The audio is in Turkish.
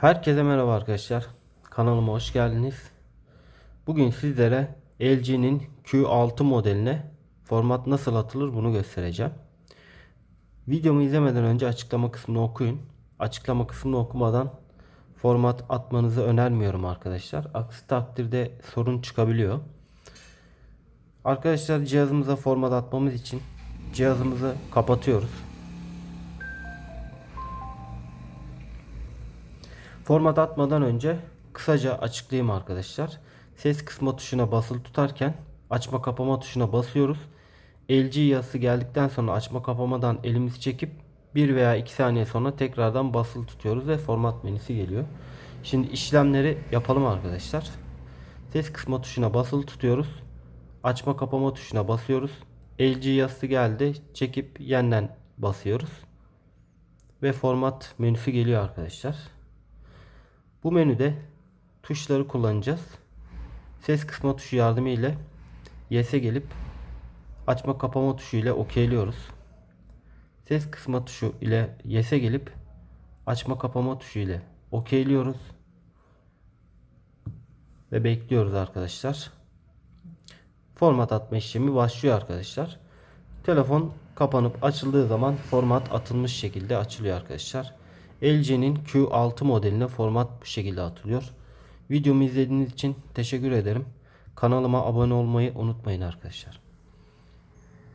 Herkese merhaba arkadaşlar. Kanalıma hoş geldiniz. Bugün sizlere LG'nin Q6 modeline format nasıl atılır bunu göstereceğim. Videomu izlemeden önce açıklama kısmını okuyun. Açıklama kısmını okumadan format atmanızı önermiyorum arkadaşlar. Aksi takdirde sorun çıkabiliyor. Arkadaşlar cihazımıza format atmamız için cihazımızı kapatıyoruz. Format atmadan önce kısaca açıklayayım arkadaşlar. Ses kısma tuşuna basılı tutarken açma kapama tuşuna basıyoruz. LG yazısı geldikten sonra açma kapamadan elimizi çekip 1 veya 2 saniye sonra tekrardan basılı tutuyoruz ve format menüsü geliyor. Şimdi işlemleri yapalım arkadaşlar. Ses kısma tuşuna basılı tutuyoruz. Açma kapama tuşuna basıyoruz. LG yazısı geldi. Çekip yeniden basıyoruz. Ve format menüsü geliyor arkadaşlar. Bu menüde tuşları kullanacağız. Ses kısma tuşu yardımıyla yes'e gelip açma kapama tuşu ile okeyliyoruz. Ses kısma tuşu ile yes'e gelip açma kapama tuşu ile okeyliyoruz. Ve bekliyoruz arkadaşlar. Format atma işlemi başlıyor arkadaşlar. Telefon kapanıp açıldığı zaman format atılmış şekilde açılıyor arkadaşlar. LG'nin Q6 modeline format bu şekilde atılıyor. Videomu izlediğiniz için teşekkür ederim. Kanalıma abone olmayı unutmayın arkadaşlar.